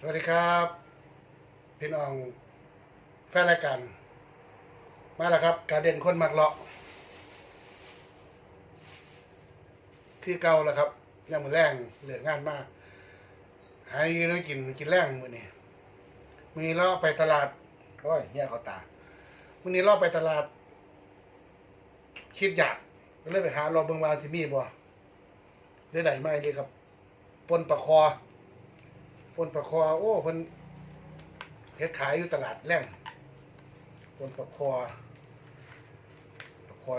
สวัสดีครับ พี่น้องแฟนรายการมาแล้วครับการเด่นคนมักเลาะ คือเก่าแล้วครับยังมือแรงเหลืองานมาก หายน้อยกินกินแรงมือนี้มือนี้เราะไปตลาดโอ้ยแย่เขาตามือนี้เราะไปตลาด คิดอยากเลยไปหารอเบิงวาที่มีบ่ได้ไหนไม่เลยครับปนปลาคอ ปนปลาคอโอ้เพิ่นเฮ็ดขายอยู่ตลาดแรงปนปลาคอปลาคอ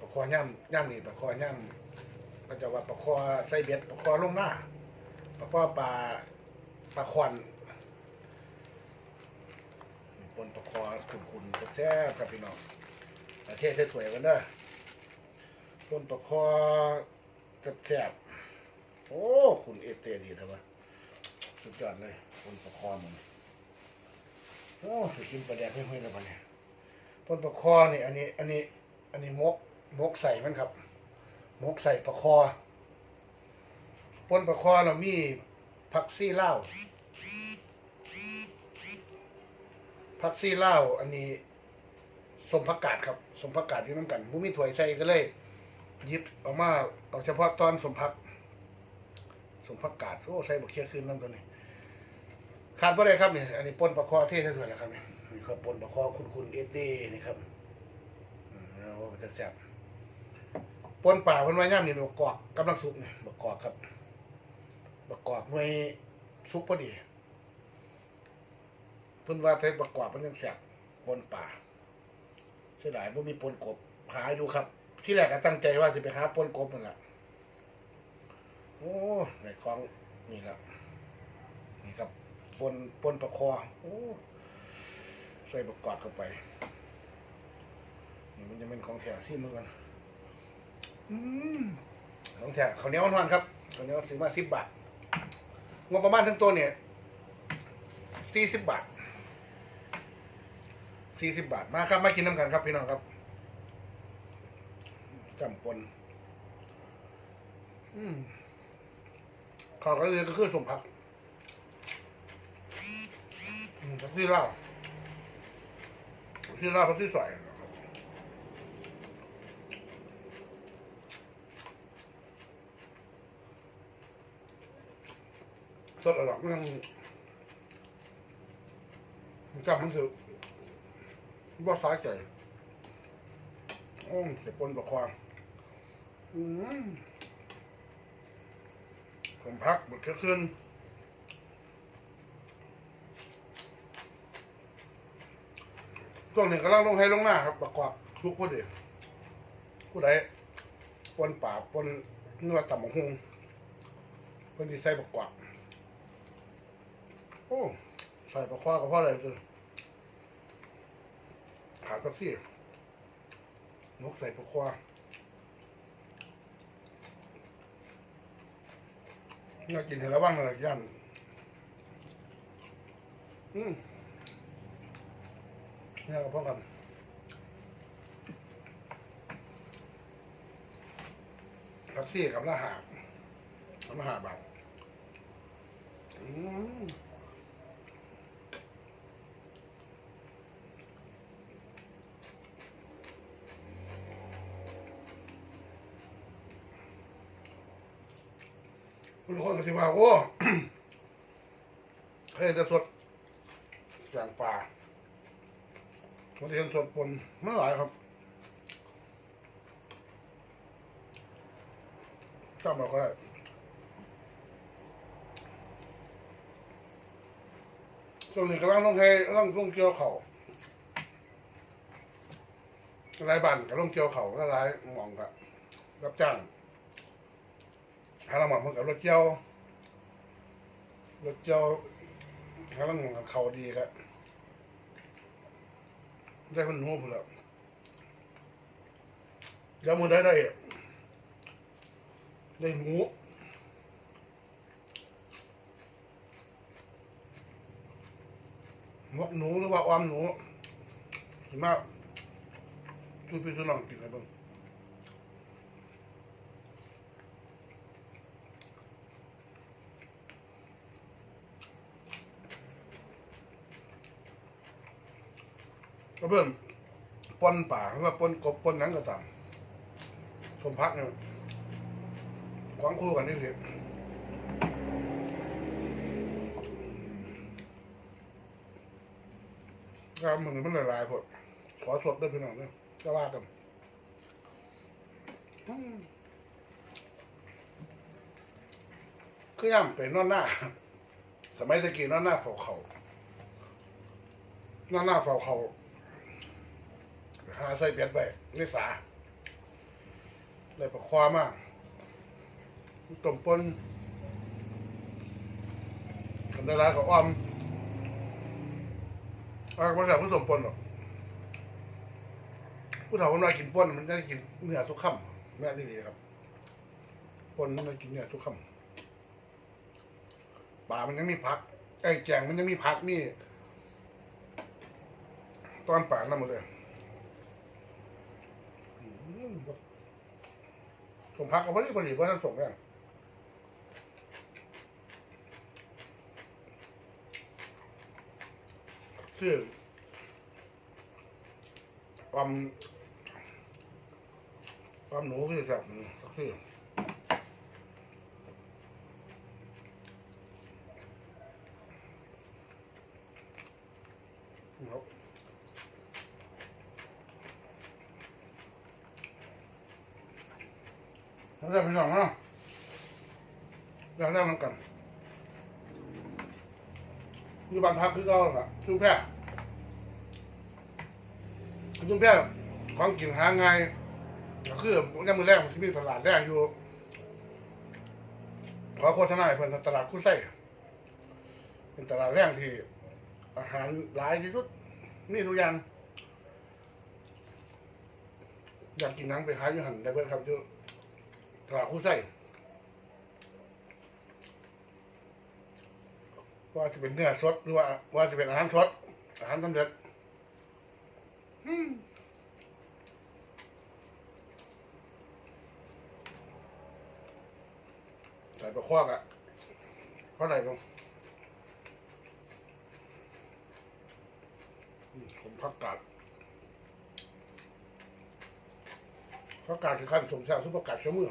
ปลาคอย่ำย่ำนี่ปลาคอย่ำก็จะว่าปลาคอใส่เบ็ดปลาคอลงหน้าปลาคอปลาปลาคอนปนปลาคอขุนๆแซ่บๆครับพี่น้องประเทศสวยกันเด้อปนปลาคอแซ่บๆโอ้ คุณเอเตดีทำไม สุดยอดเลยคนประคอมันโอ้สุดกินปลาแดกไม่ห้อยแล้วปะเนี่ยต้นประคอนี่อันนี้ อันนี้ อันนี้มกมกใส่มันครับมกใส่ประคอปนประคอเรามีผักซี่เหล้าผักซี่เหล้าอันนี้สมผักกาดครับสมผักกาดอยู่น้ำกันมุมีถั่วยใส่ก็เลยยิบออกมาเอาเฉพาะตอนสมผักสมผักกาดโอ้ใส่บกเคียขึ้นน้ำตัวนี้ ขาดบ่ได้ครับนี่อันนี้ปนปลาคอเท่ที่สุดแล้วครับนี่นี่ครับปนปลาคอคุณคุณเอเต้นี่ครับอืมเอาว่ามันจะแซ่บปนป่าเพิ่นว่าย่ำนี่บักกอกกำลังสุกนี่บักกอกครับบักกอกหน่วยสุกพอดีเพิ่นว่าแต่บักกอกมันยังแซ่บปนป่าเสียดายบ่มีปนกบหาอยู่ครับ ที่แรกก็ตั้งใจว่าสิไปหาปนกบนั่นแหละโอ้ในคลองนี่แล้วนี่ครับ ปนปนประคอโอ้ใส่ประกอบเข้าไป นี่มันจะเป็นของแถวซิมือกันอืมของแถวข้าวเหนียวหวานครับข้าวเหนียวซื้อมาสิบบาทงบประมาณทั้งตัวเนี่ยสี่สิบบาทสี่สิบบาทมาครับมากินน้ำกันครับพี่น้องครับจำปนอืมข้าวกระเรียนก็คือสมผัก อืมผักที่ลาบผักที่ลาบผักที่ใส่สดอร่อยมันจำมันสือว่าสายใจโอ้เสียปนประความผมพักบดขึ้น ช่วงนี้กำลังลงให้ลงหน้าครับประกอบทุกพอดีผู้ใดปนป่าปนเนื้อต่ำหงคนที่ใส่ประกอบโอ้ใส่ประควากับพ่ออะไรกันขาดก็ซี่นกใส่ประควาน่ากินเห็นแล้วบ้างเลยย่านอืม นี่กับพ่อกันทักซี่กับละหาบกับละหาบาทอืมคุณคนก็สิว่าโอ้เฮ้ยจะสดจางปลา คนที่เห็นสดปนไม่หลายครับจำเราก็ได้ช่วงนี้กำลังต้องให้ต้องต้องเกี่ยวเขาลายบันก็ต้องเกี่ยวเขาหลายหมองกับรับจ้างหาละหมาดมันกับรถเจียวรถเจียวหาละหมาดกับเขาดีครับ ได้คนหูพุ่นแล้วยำมือได้ได้ได้หมูหมกหนูหรือว่าออมหนูสิมาช่วยพี่ช่วยน้องกินอะไรบ้าง ก็เพิ่มปนป่าหรือว่าปนกบปนนั้นก็ตามชมพักเนี่ยควางคู่กันนี่เลยกามมันมันละลายพดขอสดด้วยพี่น้องเนี่ยก็ว่ากันคือย่ำเป็นนอนหน้า สมัยตะกี้นอนหน้าเฝ้าเขานอนหน้าเฝ้าเขา หาใส่เบียดไปนิสาเลยประความากต้มปนกันด้ร้ายเขาอ้อมอาภาษาผู้สมปนหรอกผู้เฒ่าคนน้อยกินปนมันได้กินเนื้อทุกค่ำแม่นี่ดีครับปนมันได้กินเนื้อทุกค่ำป่ามันยังมีผักไอ้แจงมันยังมีผักมีตอนป่านั่นหมดเลย อืม ผมพักเอาพอดีพอดีว่าท่านส่งเนี่ยชื่อความความหนูคือแบบชื่อครับ แล้วได้ไปสองเนาะ แล้วได้มันกันอยู่บ้านพักคือก็ล่ะชุมแพรชุมแพรของกินหาง่ายก็คือยังมือแรกมันที่มีตลาดแรกอยู่ขอโฆษณาให้เพิ่นตลาดคู่ไส้เป็นตลาดแรกที่อาหารหลายที่สุดนี่ทุกอย่างอยากกินนังไปหาอยู่หันได้เบิดครับอยู่ตลาดคู่ไส้ ว่าจะเป็นเนื้อสดหรือว่า ว่าจะเป็นอาหารสดอาหารสำเร็จอืมใส่ปลาคว้ากอะเพราะอะไรลงอืมผมพักกาดพักกาดคือขั้นสมชาติซุปประกาศเชื้อมือ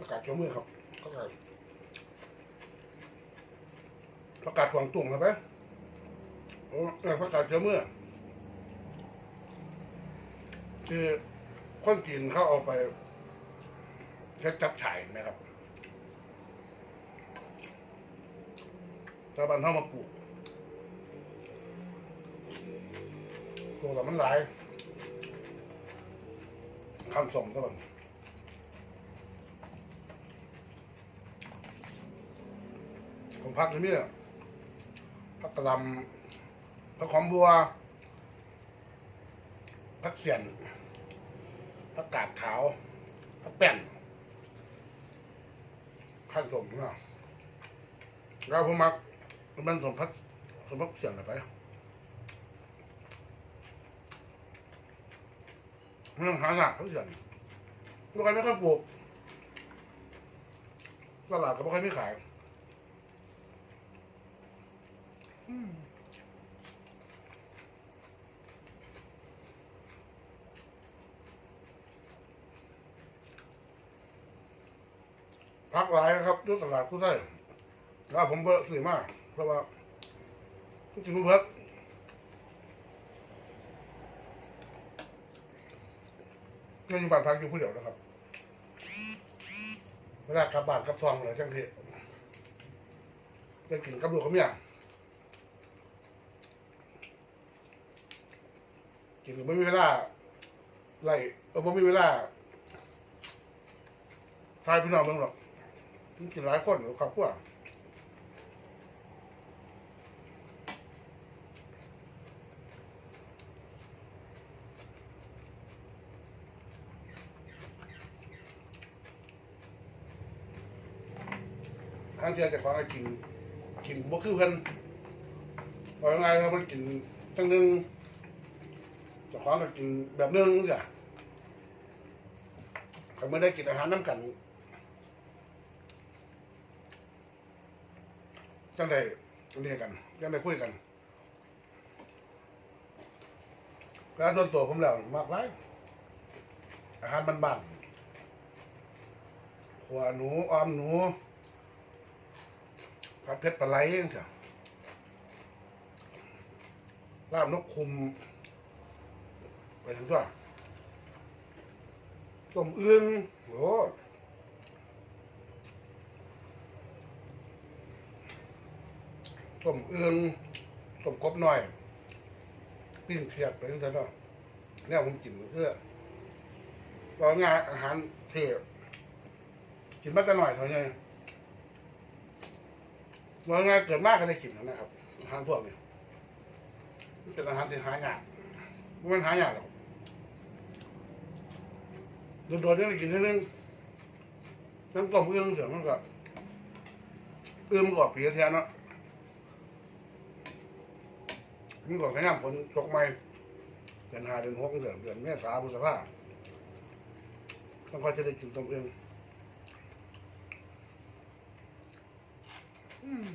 ประกาศเจ้ามือครับประกาศ ประกาศขวงตุ่งครับไหมโอ้เออประกาศเจ้ามือคือคนจีนเขาเอาไปใช้จับฉ่ายนะครับชาวบ้านเข้ามาปลูกปลูกแล้วมันหลายคำส่งซะบ้างผมพักที่นี่ พักกระลำพักหอมบัวพักเสียนพักกาดขาวพักแป้นขั้นสมเนาะแล้วผมมักมันสมพักสมพักเสียนอะไรไปมันต้องหาหนักพักเสียนลูกค้าไม่ค่อยปลูกตลาดก็ไม่ค่อยไม่ขาย พักหลายครับด้วยตลาดกู้ไส้แล้วผมเบิกสื่อมาก เพราะว่าจริงๆผมเบิกเรื่องบ้านพักอยู่ผู้เดียวนะครับเวลากลับบ้านกลับทองเลยจังทีจะกินกับลูกกับเมีย กินก็ไม่มีเวลาไล่เออไม่มีเวลาทายพี่น้องมืองหรอกมันกินหลายคนหรือครอบครัวทางเทียจะขอให้กินกินบ่คือเพิ่นว่ายังไงครับมันกินตั้งหนึง เจะขอก็กินแบบหนึงจ้ะเขาไม่ได้กินอาหารน้ำกันจังได้เรียกันจังได้คุยกันแล้วส่วนตัวผมแล้วมากไรอาหารบ้านๆขัวหนูออมหนูผัดเผ็ดปลาไหลจังซี่ลาบนกคุม ถึงตัวต้มเอื้องโอ้ต้มเอื้องต้มกบหน่อยปิ้งเขียดไปทั้งนั้นเนี่ยผมกินเพื่อรองานอาหารเที่กินมาแต่หน่อยเท่านี้รองานเกิดมากก็ได้กินนะครับอาหารพวกนี้เป็นอาหารที่หายากมันหายากหรอก โดนๆเนี่ยได้กินเท่านึงน้ำต้มเอื้องเสียมันก็เอื้อมกว่าปีเทียนเนาะมันก็ขยันฝนตกใหม่เดือนห้าเดือนหกเดือนเดือนเมษาพฤษภาต้องก็จะได้กินต้มเองอืม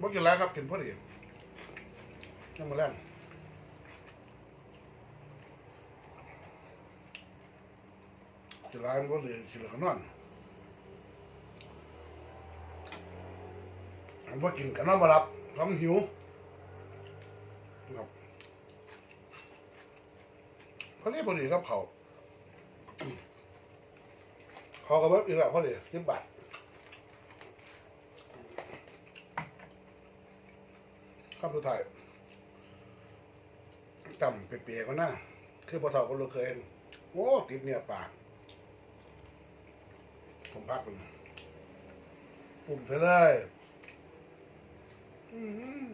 บ่กินแล้วครับกินพอดียังมาแรง กินแล้วมันก็เลยกินแล้วก็นอนอันว่ากินกันนอนมาหลับท้องหิวครับเขาเรียกพอดีครับเขาเขาก็เบิ้อีกแล้วพอดีสิบบาทคำสุดท้ายจำเปียๆก็น่าคือพอเท่าก็รู้เคยโอ้ติดเนี่ยปาก ผมพักปุ่มไปเลยอืม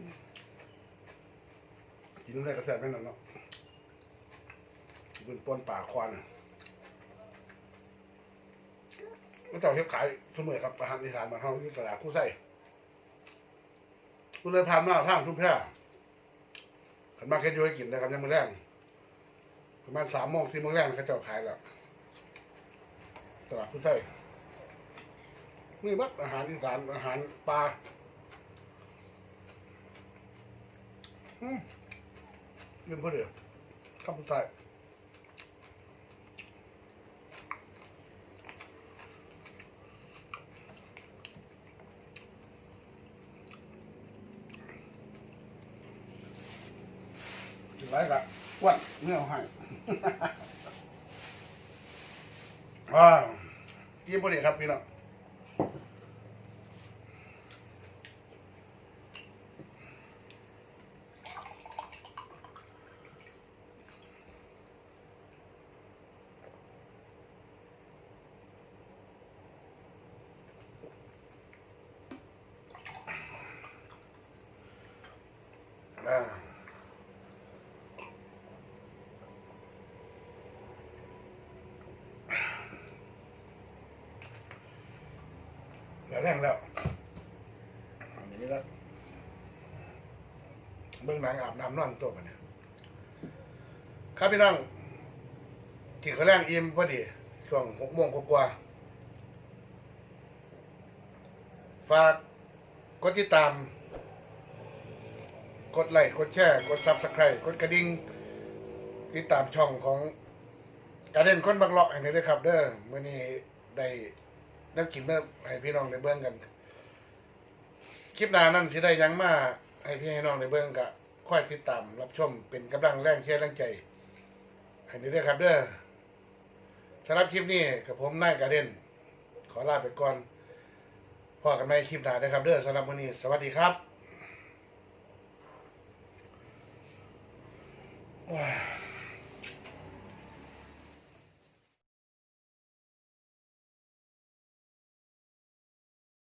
กินอะไรก็แซ่บแน่นอนเนาะเป็นป้อนป่าควานก็ต้องเฮ็ดขายเสมอครับอาหารอีสานมานเฮาที่ตลาดคู่ไส้คุณเลยผ่านมาทางชุ่มแพ่ขันมาแค่ยู่ให้กินนะครับยังมือแรงประมาณสามโมงสี่โมงแรงเขาเจ้าขายแล้วตลาดคู่ไส้ นี่บัดอาหารอีสานอาหารปลาอืมยืมพอดีคำสุดท้ายกินไรกะอ้วันเนื้อให้อ่ายิ้มพอดีครับพี่น้อง แล้วแรงแล้วอันนี้แล้วเบื้องหนังอาบน้ำนอนตัวกันเนี่ยครับพี่น้องกินข้าวแรงอิ่มพอดีช่วงหกโมงกว่าฝากกดติดตาม กดไลค์กดแชร์ กดซับสไครต์กดกระดิ่งติดตามช่องของการเล่นคนบักเลาะอันนี้ด้วยครับ เด้อเมื่อนี้ได้ ได้กินเมื่อให้พี่น้องได้เบิ่งกัน คลิปหน้านั่นสิได้ยังมาให้พี่ให้น้องได้เบิ่งก็ค่อยติดตามรับชมเป็นกำลังแรงเชียร์แรงใจให้นี้ด้วยครับเด้อสำหรับคลิปนี้กับผมนายการเด่นขอลาไปก่อนพอกันใหม่คลิปหน้านะครับเด้อสำหรับวันนี้ สวัสดีครับ